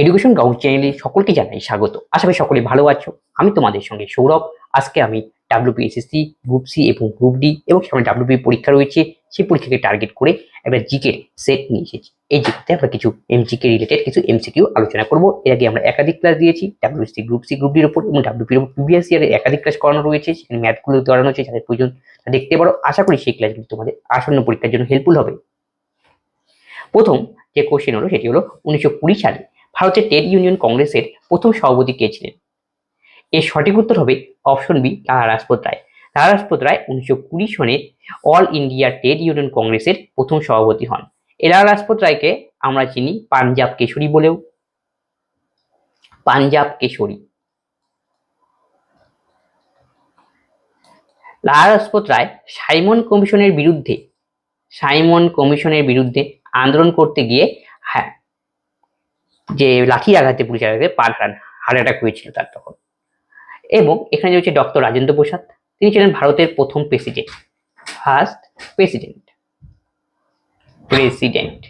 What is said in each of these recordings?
Education gourd চ্যানেলে সকলকে জানাই স্বাগত। আশা করি সকলে ভালো আছো। আমি তোমাদের সঙ্গে সৌরভ। আজকে আমি ডাব্লিউপিএসএসসি গ্রুপ সি এবং গ্রুপ ডি এবং সামনে ডাব্লিউপি পরীক্ষা রয়েছে। সেই পরীক্ষাকে টার্গেট করে একটা জিকে সেট নিয়ে এসেছি। এই জিকেতে আমরা কিছু এমজিকে রিলেটেড কিছু এমসিকিউ আলোচনা করব। এর আগে আমরা একাধিক ক্লাস দিয়েছি। ডাব্লিউসি গ্রুপ সি গ্রুপ ডির উপর এবং ডাব্লিউপির উপর প্রিভিয়াস ইয়ারে একাধিক ক্লাস করানো রয়েছে। সেখানে ম্যাথগুলো করানো হচ্ছে যাদের প্রয়োজন দেখতে পারো। আশা করি সেই ক্লাসগুলো তোমাদের আসন্ন পরীক্ষার জন্য হেল্পফুল হবে। প্রথম যে কোশ্চেন হলো সেটি হলো উনিশশো কুড়ি সালে ভারতের ট্রেড ইউনিয়ন কংগ্রেসের প্রথম সভাপতি কে ছিলেন? এর সঠিক উত্তর হবে অপশন বি লালা রাজপত রায়। লালা রাজপত রায় উনিশশো কুড়ি সনে অল ইন্ডিয়া ট্রেড ইউনিয়ন কংগ্রেসের প্রথম সভাপতি হন। এই লালা রাজপত রায়কে আমরা চিনি পাঞ্জাব কেশরী বলেও। পাঞ্জাব কেশরী। লালা রাজপত রায় সাইমন কমিশনের বিরুদ্ধে, সাইমন কমিশনের বিরুদ্ধে আন্দোলন করতে গিয়ে হ্যাঁ যে লাঠি আঘাতে পুলিশ আঘাতে পার হারান হার্ট অ্যাটাক হয়েছিল তার তখন। এবং এখানে রয়েছে ডক্টর রাজেন্দ্র প্রসাদ, তিনি ছিলেন ভারতের প্রথম president first president president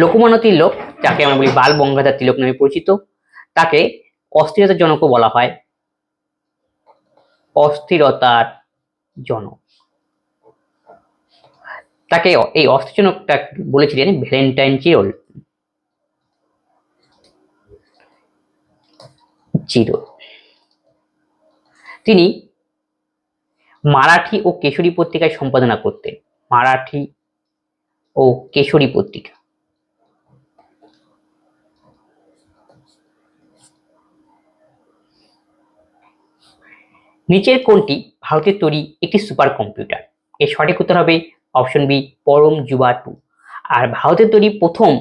Lokmanya Tilak, যাকে আমরা বলি বাল গঙ্গাধর তিলক নামে পরিচিত, তাকে অস্থিরতার জনকও বলা হয়। অস্থিরতার জনক। তাকে এই অস্থিরজনকটা বলেছিলেন ভ্যালেন্টাইন চিরল। চির তিনি মারাঠি ও কেশরী পত্রিকায় সম্পাদনা করতেন। মারাঠি ও কেশরী পত্রিকা। নিচের কোনটি ভারতের তৈরি একটি সুপার কম্পিউটার। এর সঠিক উত্তর হবে অপশন বি, পরম যুবা টু আর ভারতের তৈরি প্রথম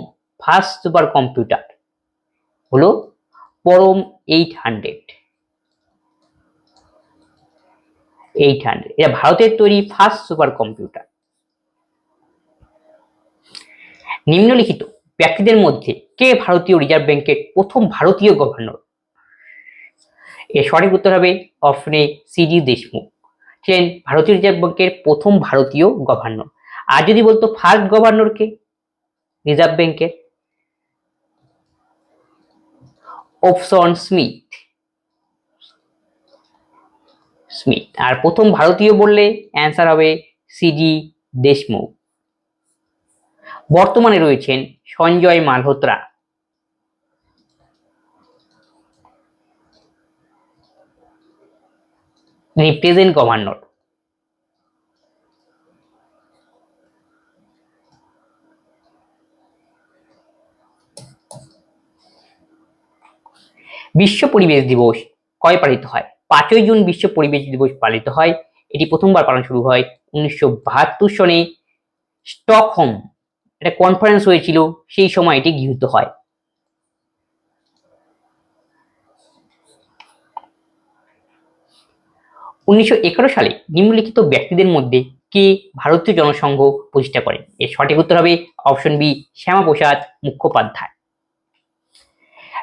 ফার্স্ট সুপার কম্পিউটার হলো পরম এইট হান্ড্রেড। Eight hundred. এটা ভারতের তৈরি ফার্স্ট সুপার কম্পিউটার। নিম্নলিখিত ব্যক্তিদের মধ্যে কে ভারতীয় রিজার্ভ ব্যাংকের প্রথম ভারতীয় গভর্নর? এর সঠিক উত্তর হবে অপশন সিডি দেশমুখ। ছিলেন ভারতীয় রিজার্ভ ব্যাংকের প্রথম ভারতীয় গভর্নর। আর যদি বলতো ফার্স্ট গভর্নর কে? রিজার্ভ ব্যাংকের অপশন স্মিথ। স্মিথ। আর প্রথম ভারতীয় বললে অ্যান্সার হবে সিডি দেশমুখ। বর্তমানে রয়েছেন সঞ্জয় মালহোত্রা। তিনি প্রেজেন্ট গভর্নর বিশ্ব পরিবেশ দিবস কয় পালিত হয়? পাঁচই জুন বিশ্ব পরিবেশ দিবস পালিত হয়। এটি প্রথমবার পালন শুরু হয় উনিশশো বাহাত্তর সনে স্টকহোম, একটা কনফারেন্স হয়েছিল, সেই সময় এটি গৃহীত হয়। উনিশশো এগারো সালে নিম্নলিখিত ব্যক্তিদের মধ্যে কে ভারতীয় জনসংঘ প্রতিষ্ঠা করেন এর সঠিক উত্তর হবে option B Shyama Prasad Mukhopadhyay.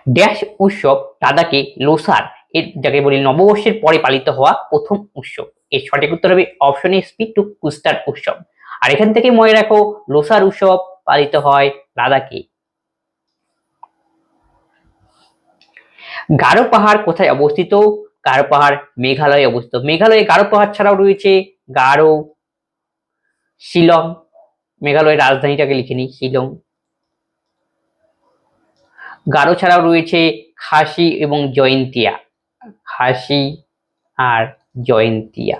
Dash উৎসব দাদাকে লোসার, এর যাকে বলি নববর্ষের পরে পালিত হওয়া প্রথম উৎসব। এর সঠিক উত্তর হবে option A Spituk Gustor উৎসব। আর এখান থেকে মনে রাখো, লোসার উৎসব পালিত হয় লাদাখে গারো পাহাড় কোথায় অবস্থিত? গারো পাহাড় মেঘালয়ে অবস্থিত। মেঘালয়ে গারো পাহাড় ছাড়াও রয়েছে গারো, শিলং। মেঘালয়ের রাজধানীটাকে লিখে নিই, শিলং। গারো ছাড়াও রয়েছে খাসি এবং জয়ন্তিয়া। খাসি আর জয়ন্তিয়া।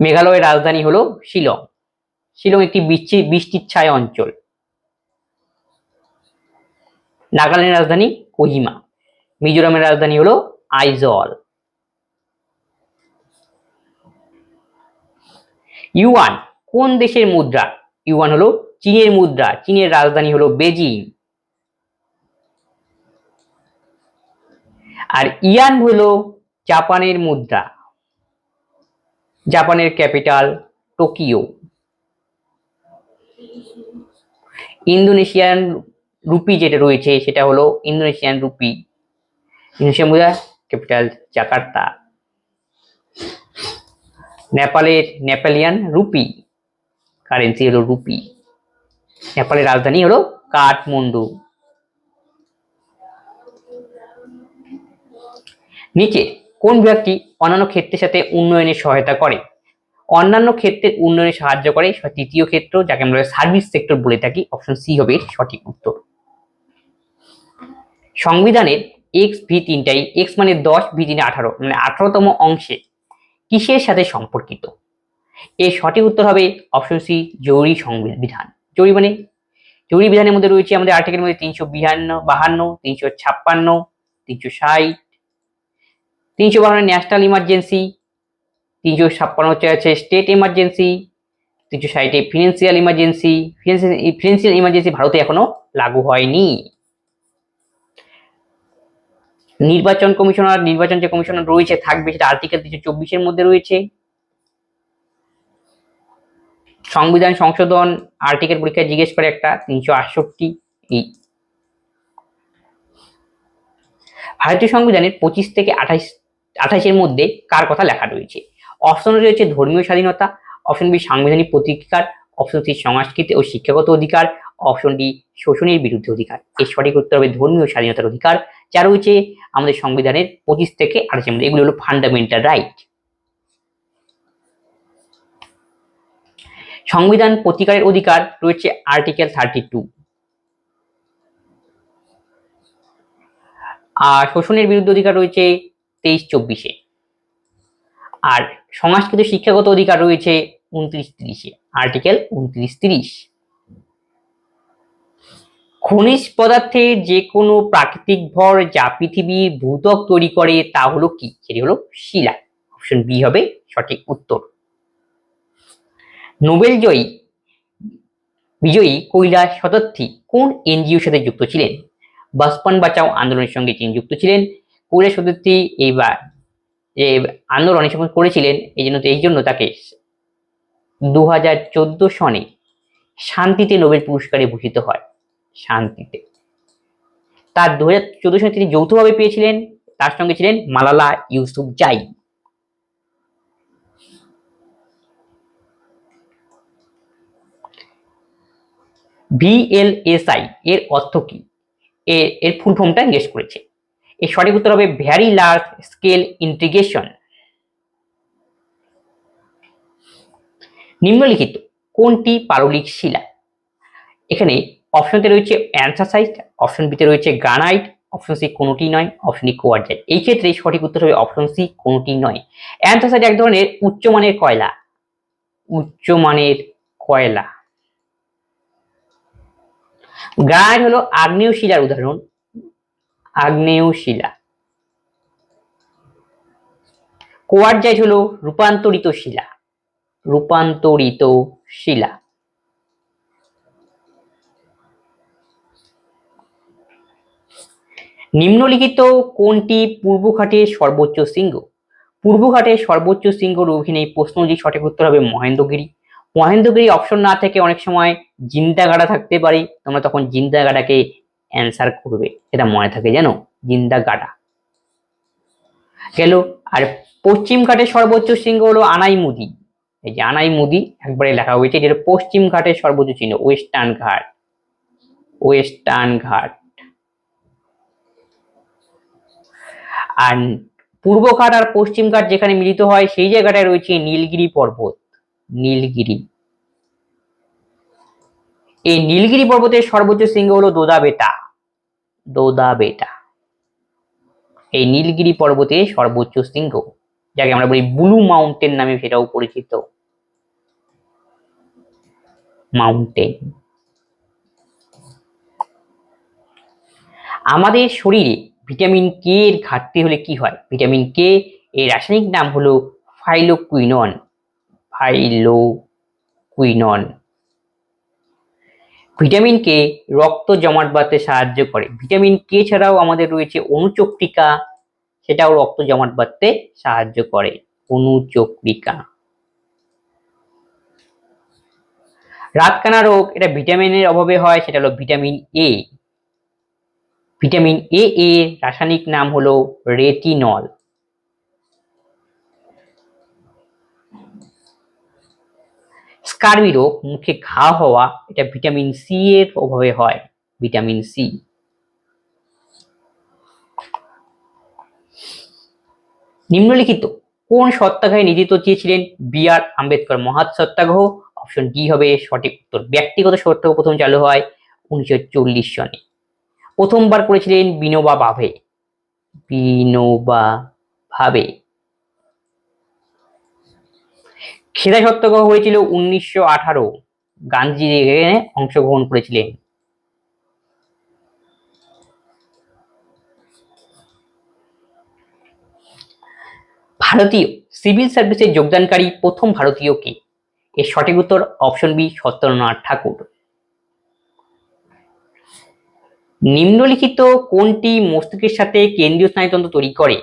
মেঘালয়ের রাজধানী হলো শিলং। শিলং একটি বৃষ্টি বৃষ্টির ছায় অঞ্চল। নাগাল্যান্ডের রাজধানী কোহিমা। মিজোরামের রাজধানী হলো আইজল। ইউয়ান, কোন দেশের মুদ্রা? ইউয়ান হলো চীনের মুদ্রা, চীনের রাজধানী হলো বেজিং। আর ইয়ান হলো জাপানের মুদ্রা, জাপানের ক্যাপিটাল টোকিও। ইন্দোনেশিয়ান রুপি যেটা রয়েছে, সেটা হলো ইন্দোনেশিয়ান রুপি। ইন্দোনেশিয়ান মুদ্রা, ক্যাপিটাল জাকার্তা। নেপালের নেপালিয়ান রুপি, কারেন্সি হলো রুপি। নেপালের রাজধানী হলো কাঠমান্ডু। নিচে, কোন বিভাগটি অন্যান্য ক্ষেত্রের সাথে উন্নয়নে সহায়তা করে? অন্যান্য ক্ষেত্রের উন্নয়নে সাহায্য করে তৃতীয় ক্ষেত্র, যাকে আমরা সার্ভিস সেক্টর বলে থাকি, অপশন সি হবে সঠিক উত্তর। সংবিধানের এক্স ভি তিনটাই এক্স মানে দশ ভি তিনে আঠারো মানে আঠারোতম অংশে কিসের সাথে সম্পর্কিত? এর সঠিক উত্তর হবে অপশন সি, জরুরি সংবিধান। জরুরি মানে? বিধানের মধ্যে রয়েছে আমাদের আর্টিকেলের মধ্যে তিনশো বিহান্ন, বাহান্ন, তিনশো ছাপ্পান্ন, তিনশো ষাট, তিনশো বাহান্ন ন্যাশনাল ইমার্জেন্সি তিনশো ছাপ্পান্ন হচ্ছে আছে স্টেট ইমার্জেন্সি তিনশো ষাটে ফিনান্সিয়াল ইমার্জেন্সি ফিনান্সিয়াল ইমার্জেন্সি ভারতে এখনও লাগু হয়নি। নির্বাচন কমিশনার, নির্বাচন যে কমিশনার রয়েছে, থাকবে সেটা আর্টিকেল তিনশো চব্বিশের মধ্যে রয়েছে। সংবিধান সংশোধন আর্টিকেল পরীক্ষায় জিজ্ঞেস করে একটা তিনশো আটষট্টি এই ভারতীয় সংবিধানের পঁচিশ থেকে আঠাইশ, আঠাইশের মধ্যে কার কথা লেখা রয়েছে? অপশন রয়েছে ধর্মীয় স্বাধীনতা অপশন বি সাংবিধানিক প্রতিকার অপশন সি সংস্কৃতি ও শিক্ষাগত অধিকার অপশন ডি শোষণের বিরুদ্ধে অধিকার। এর সঠিক উত্তর হবে ধর্মীয় স্বাধীনতার অধিকার। যা রয়েছে আমাদের সংবিধানের পঁচিশ থেকে আঠাশের মধ্যে। এগুলো হলো ফান্ডামেন্টাল রাইট সংবিধান প্রতিকারের অধিকার রয়েছে আর্টিকেল থার্টি টু। আর শোষণের বিরুদ্ধে অধিকার রয়েছে তেইশ চব্বিশে। আর সংস্কৃত শিক্ষাগত অধিকার রয়েছে উনত্রিশ তিরিশে, আর্টিকেল উনত্রিশ তিরিশ। খনিজ পদার্থের যে কোনো প্রাকৃতিক ভর যা পৃথিবীর ভূতক তৈরি করে তা হলো কি? সেটি হলো শিলা। অপশন বি হবে সঠিক উত্তর। নোবেল জয়ী বিজয়ী কৈলাস শতার্থী কোন এনজিওর সাথে যুক্ত ছিলেন? বাসপান বাঁচাও আন্দোলনের সঙ্গে তিনি যুক্ত ছিলেন। কৈলাস শতার্থী এইবার যে আন্দোলন যখন করেছিলেন, এই জন্য এই জন্য তাকে দু হাজার চোদ্দ সনে শান্তিতে নোবেল পুরস্কারে ভূষিত হয়। শান্তিতে। তার দু হাজার চোদ্দ সনে তিনি যৌথভাবে পেয়েছিলেন, তার সঙ্গে ছিলেন মালালা ইউসুফ জাই। ভিএলএসআই এর অর্থ কি? এর ফুল ফর্মটা জিজ্ঞেস করেছে। এর সঠিক উত্তর হবে ভ্যারি লার্জ স্কেল ইন্টিগ্রেশন নিম্নলিখিত কোনটি পারলিক শিলা? এখানে অপশনতে রয়েছে অ্যান্থাসাইট অপশন বিতে রয়েছে গ্রানাইট অপশন সি কোনোটি নয় অপশন ডি কোয়ারজাইট এই ক্ষেত্রে সঠিক উত্তর হবে অপশন সি কোনোটি নয়। অ্যান্থাসাইট এক ধরনের উচ্চমানের কয়লা। উচ্চমানের কয়লা। গ্রানাইট হলো আগ্নেয় শিলার উদাহরণ। আগ্নেয় শিলা কোয়ারজাইট হলো রূপান্তরিত শিলা। রূপান্তরিত শিলা। নিম্নলিখিত কোনটি পূর্বঘাটের সর্বোচ্চ শৃঙ্গ? পূর্বঘাটের সর্বোচ্চ অধীনে এই প্রশ্ন যে সঠিক উত্তর হবে মহেন্দ্রগিরি। মহেন্দ্রগিরি অপশন না থেকে অনেক সময় জিন্দাগাড়া থাকতে পারে, তোমরা তখন জিন্দাগাড়াকে অ্যান্সার করবে এটা মনে থাকে জানো জিন্দাগাড়া। গেল, আর পশ্চিম ঘাটের সর্বোচ্চ শৃঙ্গ হলো আনাইমুদি। এই যে আনাইমুদি একবারে লেখা হয়েছে, যেটা হলো পশ্চিম ঘাটের সর্বোচ্চ চিহ্ন ওয়েস্টার্ন ঘাট। ওয়েস্টার্ন ঘাট। আর পূর্ব ঘাট আর পশ্চিম ঘাট যেখানে মিলিত হয়, সেই জায়গাটায় রয়েছে নীলগিরি পর্বত। নীলগিরি। এই নীলগিরি পর্বতের সর্বোচ্চ শৃঙ্গ হলো দোদা বেটা। দোদা বেটা। এই নীলগিরি পর্বতের সর্বোচ্চ শৃঙ্গ, যাকে আমরা বলি ব্লু মাউন্টেন নামে সেটাও পরিচিত। মাউন্টেন। আমাদের শরীরে ভিটামিন কে এর ঘাটতি হলে কি হয়? ভিটামিন কে এর রাসায়নিক নাম হলো ফাইলোকুইনন। ফাইলোকুইনন। ভিটামিন কে রক্ত জমাট বাঁধতে সাহায্য করে। ভিটামিন কে ছাড়াও আমাদের রয়েছে অনুচক্রিকা, সেটাও রক্ত জমাট বাঁধতে সাহায্য করে। অনুচক্রিকা। রাতকানা রোগ, এটা ভিটামিনের অভাবে হয়, সেটা হলো ভিটামিন এ। ভিটামিন এ এর রাসায়নিক নাম হলো রেটিনল। স্কারবি রোগ মুখে ঘা হওয়া, এটা ভিটামিন সি এর অভাবে হয়, ভিটামিন সি নিম্নলিখিত, কোন সত্যাগ্রহে নেতৃত্ব চেয়েছিলেন? B R Ambedkar Mahad Satyagraha, option D হবে সঠিক উত্তর। ব্যক্তিগত সত্যাগ্রহ প্রথম চালু হয় উনিশশো চল্লিশ সনে। প্রথমবার করেছিলেন বিনোবা ভাবে বিনোবা ভাবে খেদা সত্যাগ্রহ হয়েছিল উনিশশো আঠারো। গান্ধীজি এখানে অংশগ্রহণ করেছিলেন। ভারতীয় সিভিল সার্ভিসে যোগদানকারী প্রথম ভারতীয় কে? এর সঠিক উত্তর অপশন বি সত্যেন্দ্রনাথ ঠাকুর। নিম্নলিখিত কোনটি মস্তিষ্কের সাথে কেন্দ্রীয় স্নায়ুতন্ত্র তৈরি করে?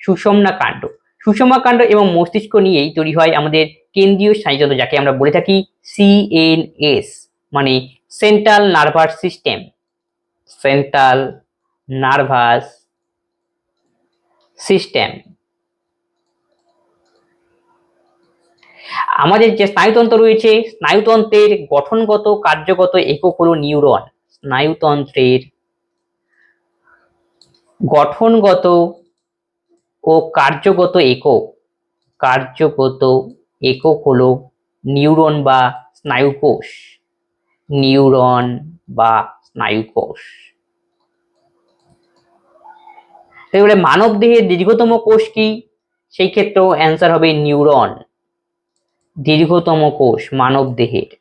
সুষমনা কাণ্ড। সুষমা কাণ্ড এবং মস্তিষ্ক নিয়েই তৈরি হয় আমাদের কেন্দ্রীয় স্নায়ুতন্ত্র, যাকে আমরা বলে থাকি সিএনএস মানে central nervous system central nervous system আমাদের যে স্নায়ুতন্ত্র রয়েছে, স্নায়ুতন্ত্রের গঠনগত, কার্যগত একক হলো নিউরন। স্নায়ুতন্ত্রের গঠনগত ও কার্যগত একক। কার্যগত একক হলো নিউরন বা স্নায়ুকোষ। নিউরন বা স্নায়ুকোষ। এবারে মানব দেহের দীর্ঘতম কোষ কি? সেই ক্ষেত্রেও অ্যান্সার হবে নিউরন। দীর্ঘতম কোষ মানব দেহের।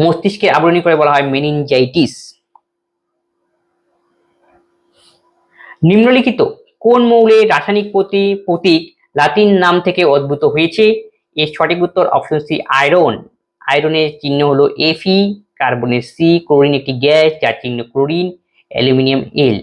মস্তিষ্কে আবরণী করে বলা হয় মেনিনজাইটিস। নিম্নলিখিত কোন মৌলের রাসায়নিক প্রতি প্রতীক লাতিন নাম থেকে উদ্ভূত হয়েছে? এর সঠিক উত্তর অপশন সি আয়রন আয়রনের চিহ্ন হলো এফি কার্বনের সি ক্লোরিন একটি গ্যাস যার চিহ্ন ক্লোরিন অ্যালুমিনিয়াম এল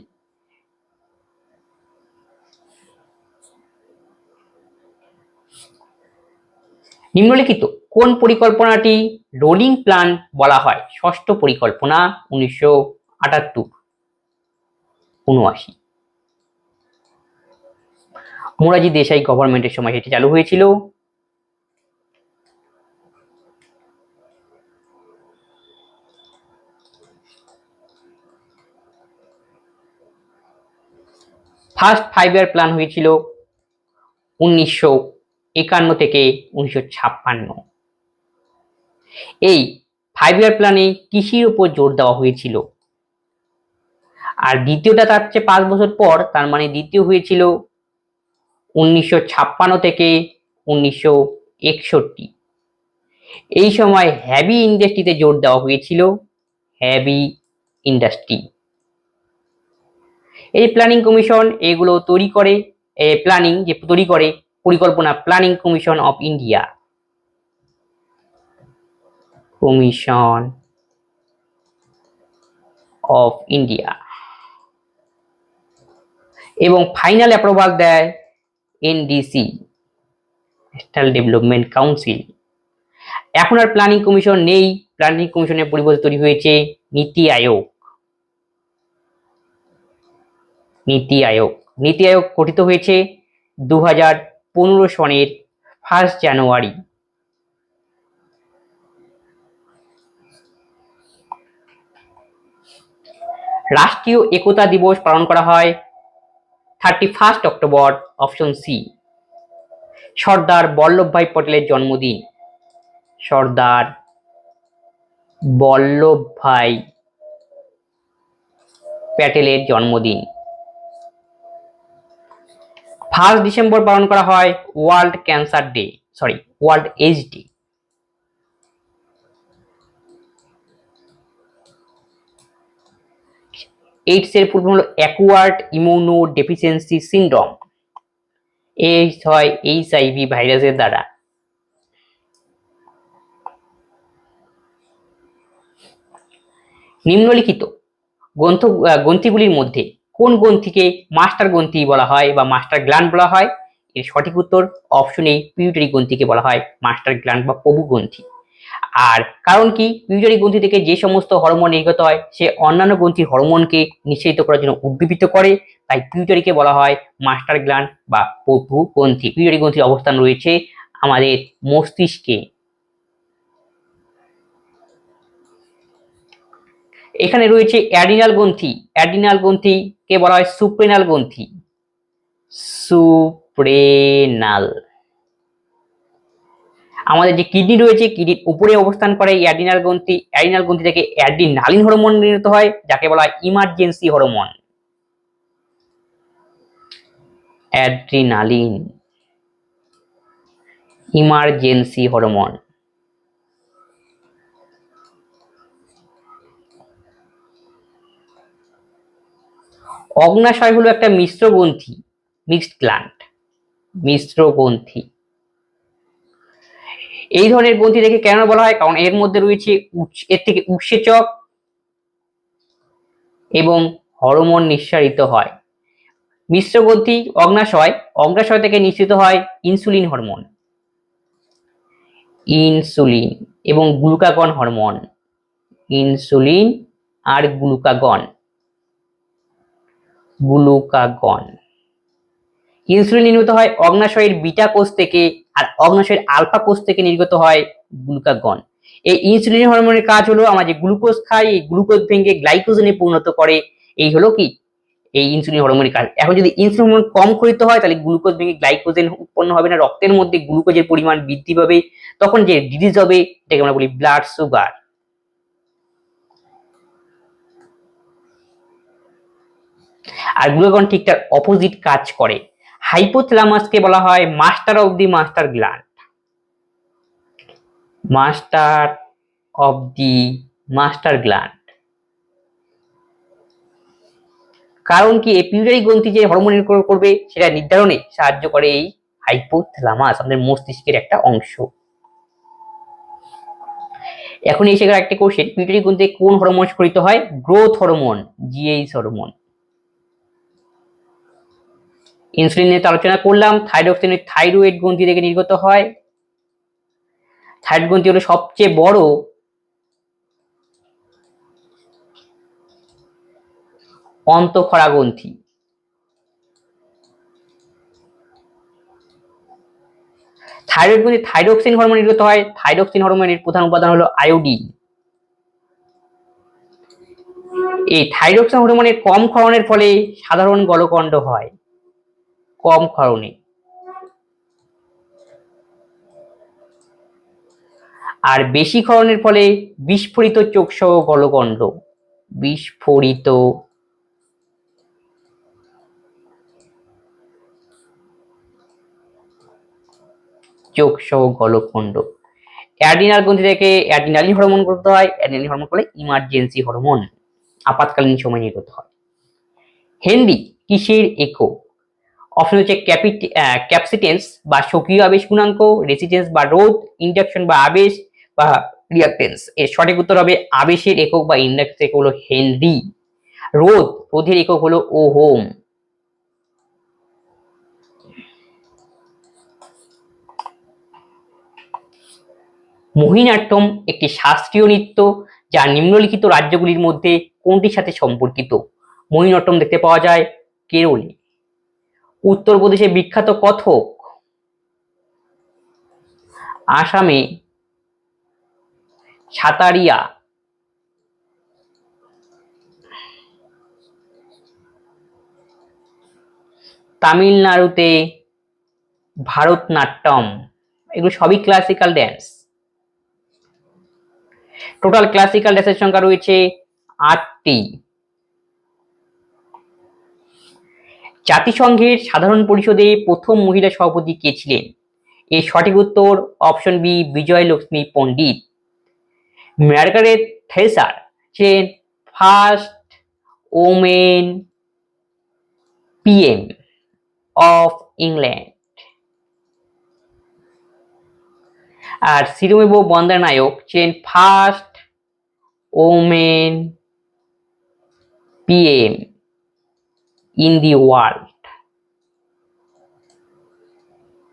নিম্নলিখিত কোন পরিকল্পনাটি রোলিং প্ল্যান বলা হয়? ষষ্ঠ পরিকল্পনা, উনিশশো আটাত্তর, উনআশি। মোরাজি দেশাই গভর্নমেন্টের সময় এটি চালু হয়েছিল। ফার্স্ট ফাইভ ইয়ার প্ল্যান হয়েছিল উনিশশো একান্ন থেকে উনিশশো ছাপ্পান্ন। এই ফাইভ ইয়ার প্ল্যানে কৃষির উপর জোর দেওয়া হয়েছিল। আর দ্বিতীয়টা তার চেয়ে পাঁচ বছর পর, তার মানে দ্বিতীয় হয়েছিল উনিশশো ছাপ্পান্ন থেকে উনিশশো একষট্টি। এই সময় হ্যাভি ইন্ডাস্ট্রিতে জোর দেওয়া হয়েছিল হ্যাভি ইন্ডাস্ট্রি এই প্ল্যানিং কমিশন এগুলো তৈরি করে প্ল্যানিং যে তৈরি করে, পরিকল্পনা planning commission of India commission of India এবং ফাইনাল অ্যাপ্রুভাল দেয় এনডিসি ন্যাশনাল ডেভেলপমেন্ট কাউন্সিল এখন আর প্ল্যানিং কমিশন নেই। প্ল্যানিং কমিশনের পরিবর্তে তৈরি হয়েছে নীতি আয়োগ। নীতি আয়োগ। নীতি আয়োগ গঠিত হয়েছে দু হাজার পনেরো সনের ফার্স্ট জানুয়ারি রাষ্ট্রীয় একতা দিবস পালন করা হয় thirty first October option C Sardar Vallabhbhai পটেলের জন্মদিন। সর্দার বল্লভভাই প্যাটেলের জন্মদিন। ফার্স্ট ডিসেম্বর পালন করা হয় world cancer day sorry world AIDS day AIDS এর পূর্ব হলো acquired immunodeficiency syndrome AIDS হয় এইচআইভি ভাইরাসের দ্বারা। নিম্নলিখিত গ্রন্থ গ্রন্থিগুলির মধ্যে কোন গ্রন্থিকে মাস্টার গ্রন্থি বলা হয় বা মাস্টার গ্ল্যান্ড বলা হয়? এর সঠিক উত্তর অপশন এ পিউটারি গ্রন্থিকে বলা হয় মাস্টার গ্ল্যান্ড বা প্রভু গ্রন্থি। আর কারণ কি? পিউটারি গ্রন্থি থেকে যে সমস্ত হরমোন নির্গত হয়, সে অন্যান্য গ্রন্থি হরমোনকে নিঃসারিত করার জন্য উদ্দীপিত করে। তাই পিউটারিকে বলা হয় মাস্টার গ্ল্যান্ড বা প্রভু গ্রন্থি। পিউটারি গ্রন্থির অবস্থান রয়েছে আমাদের মস্তিষ্কে। এখানে রয়েছে অ্যাডিনাল গ্রন্থি। অ্যাডিনাল গ্রন্থিকে বলা হয় সুপ্রেনাল গ্রন্থি। সুপ্রেনাল। আমাদের যে কিডনি রয়েছে, কিডনির উপরে অবস্থান করে অ্যাডিনাল গ্রন্থি অ্যাডিনাল গ্রন্থি থেকে অ্যাডিনালিন হরমোন নির্গত হয়, যাকে বলা হয় emergency hormone adrenaline emergency hormone অগ্নাশয় হলো একটা মিশ্র গ্রন্থি মিক্সড গ্ল্যান্ড মিশ্র গ্রন্থি। এই ধরনের গ্রন্থি দেখে কেন বলা হয়? কারণ এর মধ্যে রয়েছে এর থেকে উৎসেচক এবং হরমোন নিঃসারিত হয়। মিশ্র গ্রন্থি অগ্নাশয় অগ্নাশয় থেকে নিঃসৃত হয় ইনসুলিন হরমোন। ইনসুলিন এবং গ্লুকাগন হরমোন। ইনসুলিন আর গ্লুকাগন। গ্লুকাগন। ইনসুলিন নির্মিত হয় অগ্নাশয়ের বিটা কোষ থেকে আর অগ্নাশয়ের আলফা কোষ থেকে নির্গত হয় গ্লুকাগন। এই ইনসুলিন হরমোনের কাজ হলো আমরা যে গ্লুকোজ খাই, এই গ্লুকোজ ভেঙে গ্লাইকোজেনে পরিণত করে, এই হলো কি? এই ইনসুলিন হরমোনের কাজ। এখন যদি ইনসুলিন হরমোন কম ক্ষরিত হয়, তাহলে গ্লুকোজ ভেঙে গ্লাইকোজেন উৎপন্ন হবে না, রক্তের মধ্যে গ্লুকোজের পরিমাণ বৃদ্ধি পাবে, তখন যে ডিজিজ হবে, এটাকে আমরা বলি ব্লাড সুগার আর গ্লুকাগন ঠিক তার অপোজিট কাজ করে। হাইপোথ্যালামাসকে বলা হয় master of the master gland. Master of the master gland. কারণ কি, এই গ্রন্থি যে হরমোন নির্গত করবে, সেটা নির্ধারণে সাহায্য করে এই হাইপোথ্যালামাস, আমাদের মস্তিষ্কের একটা অংশ। এখন এসে একটা কোশ্চেন পিউটারি গ্রন্থিতে কোন হরমোন স্খলিত হয়? Growth hormone GH hormone. Insulin নিয়ে আলোচনা করলাম থাইরক্সিনের থাইরয়েড গ্রন্থি থেকে নির্গত হয়। থাইরয়েড গ্রন্থি হলো সবচেয়ে বড় অন্তঃক্ষরা গ্রন্থি। থাইরয়েড গ্রন্থি থাইরক্সিন হরমোন নির্গত হয়। থাইরক্সিন হরমোনের প্রধান উপাদান হলো আয়োডিন এই থাইরক্সিন হরমোনের কম ক্ষরণের ফলে সাধারণ গলকণ্ড হয়। কম ক্ষরণে আর বেশি ক্ষরণের ফলে বিস্ফোরিত চোখ সহ গলকণ্ড বিস্ফোরিত। চোখ সহ গলকণ্ড অ্যাডিনাল গ্রন্থি থেকে অ্যাডিনালিন হরমোন করতে হয়। অ্যাডিনালিন হরমোন করলে ইমার্জেন্সি হরমোন আপাতকালীন সময় নির্গত হয়। হেনরি, কিসের একক? অপশন হচ্ছে ক্যাপসিটেন্স বা সক্রিয় আবেশ গুণাঙ্ক রেসিটেন্স বা রোধ ইন্ডাকশন বা আবেশ বা রিয়াক্টেন্স এর সঠিক উত্তর হবে আবেশের একক বা ইন্ডাক্স একক হলো হেনরি রোধ, রোধের একক হলো ওহোম। মোহিনীয়াট্টম একটি শাস্ত্রীয় নৃত্য যা নিম্নলিখিত রাজ্যগুলির মধ্যে কোনটির সাথে সম্পর্কিত? মোহিনীয়াট্টম দেখতে পাওয়া যায় কেরলে। উত্তরপ্রদেশে বিখ্যাত কথক আসামে সাতারিয়া। তামিলনাড়ুতে ভারতনাট্যম, এগুলো সবই ক্লাসিক্যাল ড্যান্স টোটাল ক্লাসিক্যাল ড্যান্সের সংখ্যা রয়েছে আটটি। জাতিসংঘের সাধারণ পরিষদে প্রথম মহিলা সভাপতি কে ছিলেন? এর সঠিক উত্তর option B Vijay Lakshmi Pandit. Margaret Thatcher ছিলেন first women PM of England. আর সিরুমেব বন্দ্যোপাধ্যায় ছিলেন first women PM in the world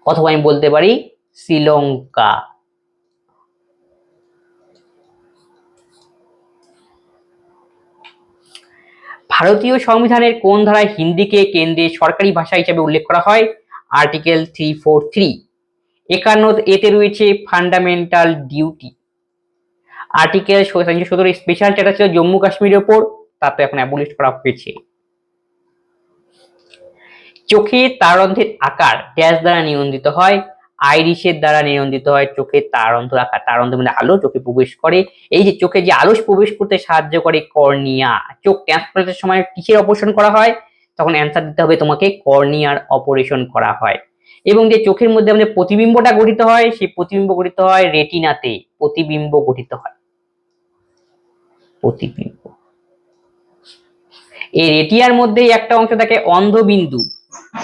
অথবা আমি বলতে পারি, শ্রীলঙ্কা। ভারতীয় সংবিধানের কোন ধারায় হিন্দিকে কেন্দ্রে সরকারি ভাষা হিসেবে উল্লেখ করা হয়? Article three four three. একান্ন এতে রয়েছে ফান্ডামেন্টাল ডিউটি। আর্টিকেল সতেরো, স্পেশাল চ্যাটার ছিল জম্মু কাশ্মীরের ওপর তা তো এখন অ্যাবলিশ করা হয়েছে। চোখে তারন্ধ্রের আকার ড্যাশ দ্বারা নিয়ন্ত্রিত হয়, আইরিশের দ্বারা নিয়ন্ত্রিত হয়, চোখে তারন্ধ্র আকার তারন্ধ্র মানে আলো, চোখে প্রবেশ করে। এই যে চোখে যে আলো প্রবেশ করতে সাহায্য করে কর্নিয়া, চোখ ট্রান্সপ্লান্টের সময় কিসের অপারেশন করা হয়? তখন অ্যান্সার দিতে হবে তোমাকে কর্নিয়ার অপারেশন করা হয়। এবং যে চোখের মধ্যে আমাদের প্রতিবিম্বটা গঠিত হয়, সেই প্রতিবিম্ব গঠিত হয় রেটিনাতে। প্রতিবিম্ব গঠিত হয়। প্রতিবিম্ব। এই রেটিয়ার মধ্যেই একটা অংশ থাকে অন্ধবিন্দু।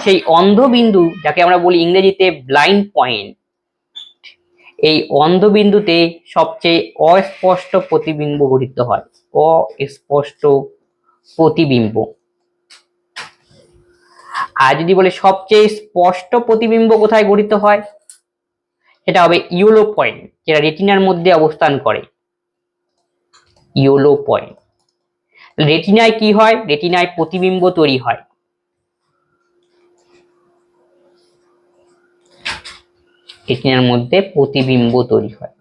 সেই অন্ধবিন্দু, যাকে আমরা বলি ইংরেজিতে ব্লাইন্ড পয়েন্ট এই অন্ধবিন্দুতে সবচেয়ে অস্পষ্ট প্রতিবিম্ব গঠিত হয়। অস্পষ্ট প্রতিবিম্ব। আর যদি বলে সবচেয়ে স্পষ্ট প্রতিবিম্ব কোথায় গঠিত হয়? সেটা হবে ইউলো পয়েন্ট যেটা রেটিনার মধ্যে অবস্থান করে। ইউলো পয়েন্ট রেটিনায় কি হয়? রেটিনায় প্রতিবিম্ব তৈরি হয়। রেটিনার মধ্যে প্রতিবিম্ব তৈরি হয়।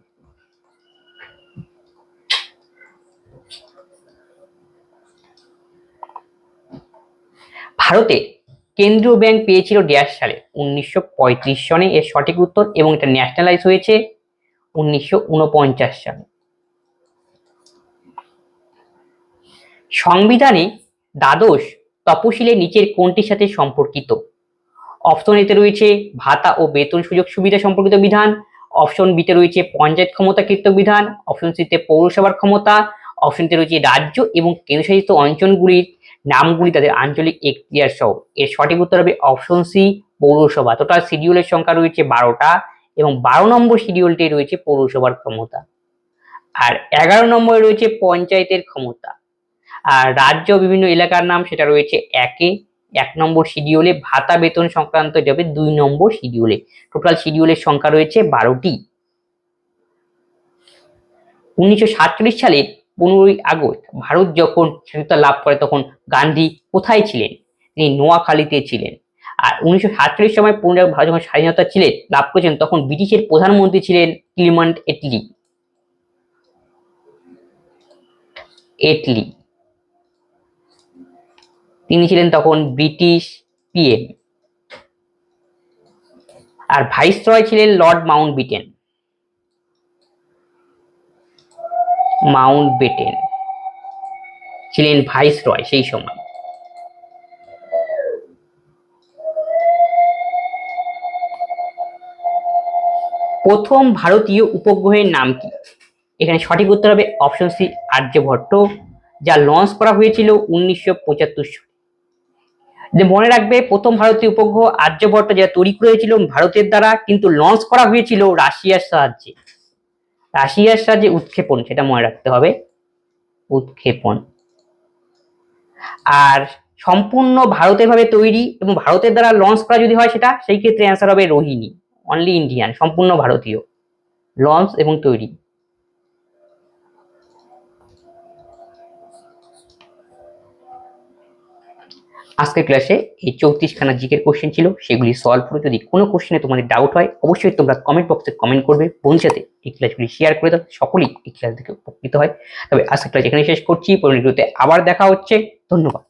ভারতে কেন্দ্রীয় ব্যাংক পেয়েছিল ড্যাশ সালে, উনিশশো পঁয়ত্রিশ সনে এর সঠিক উত্তর এবং এটা ন্যাশনালাইজ হয়েছে উনিশশো উনপঞ্চাশ সালে সংবিধানে দ্বাদশ তপশিলের নিচের কোনটির সাথে সম্পর্কিত? অপশন এতে রয়েছে ভাতা ও বেতন সুযোগ সুবিধা সম্পর্কিত বিধান, অপশন বিতে রয়েছে পঞ্চায়েত ক্ষমতাকৃত বিধান, অপশন সিতে পৌরসভার ক্ষমতা অপশনতে রয়েছে রাজ্য এবং কেন্দ্রশাসিত অঞ্চলগুলির নামগুলি তাদের আঞ্চলিক এখতিয়ার সহ। এর সঠিক উত্তর হবে অপশন সি, পৌরসভা। টোটাল শিডিউলের সংখ্যা রয়েছে বারোটা এবং বারো নম্বর শিডিউলটি রয়েছে পৌরসভার ক্ষমতা। আর এগারো নম্বরে রয়েছে পঞ্চায়েতের ক্ষমতা। আর রাজ্য বিভিন্ন এলাকার নাম সেটা রয়েছে একে। এক নম্বর শিডিউলে ভাতা বেতন সংক্রান্ত যাবে দুই নম্বর শিডিউলে। টোটাল শিডিউলের সংখ্যা রয়েছে বারোটি। উনিশশো সাতচল্লিশ সালের পনেরোই আগস্ট ভারত যখন স্বাধীনতা লাভ করে তখন গান্ধী কোথায় ছিলেন? তিনি নোয়াখালীতে ছিলেন। আর উনিশশো সাতচল্লিশ সময় আগস্ট ভারত যখন স্বাধীনতা ছিলেন লাভ করেছেন তখন ব্রিটিশের প্রধানমন্ত্রী ছিলেন ক্লিমান্ট এটলি। এটলি। তিনি ছিলেন তখন ব্রিটিশ পিএম আর ভাইসরয় ছিলেন Lord Mountbatten Mountbatten ছিলেন ভাইসরয় সেই সময়। প্রথম ভারতীয় উপগ্রহের নাম কি? এখানে সঠিক উত্তর হবে অপশন সি আর্যভট্ট, যা লঞ্চ করা হয়েছিল উনিশশো পঁচাত্তর যে মনে রাখবে, প্রথম ভারতীয় উপগ্রহ আর্যভট্ট যেটা তৈরি করেছিল, ভারতের দ্বারা কিন্তু লঞ্চ করা হয়েছিল রাশিয়ার সাহায্যে। রাশিয়ার সাহায্যে উৎক্ষেপণ, সেটা মনে রাখতে হবে। উৎক্ষেপণ। আর সম্পূর্ণ ভারতের ভাবে তৈরি এবং ভারতের দ্বারা লঞ্চ করা যদি হয় সেটা, সেই ক্ষেত্রে অ্যান্সার হবে রোহিণী অনলি ইন্ডিয়ান সম্পূর্ণ ভারতীয়। লঞ্চ এবং তৈরি। আজকের ক্লাসে এই চৌত্রিশখানা জিকের কোশ্চেন ছিল, সেগুলি সলভ করে। যদি কোনো কোশ্চেনে তোমাদের ডাউট হয়, অবশ্যই তোমরা কমেন্ট বক্সে কমেন্ট করবে। বন্ধুর সাথে এই ক্লাসগুলি শেয়ার করে দাও, সকলেই এই ক্লাস থেকে উপকৃত হয়। তবে আজকের ক্লাস এখানে শেষ করছি। পরের আবার দেখা হচ্ছে। ধন্যবাদ।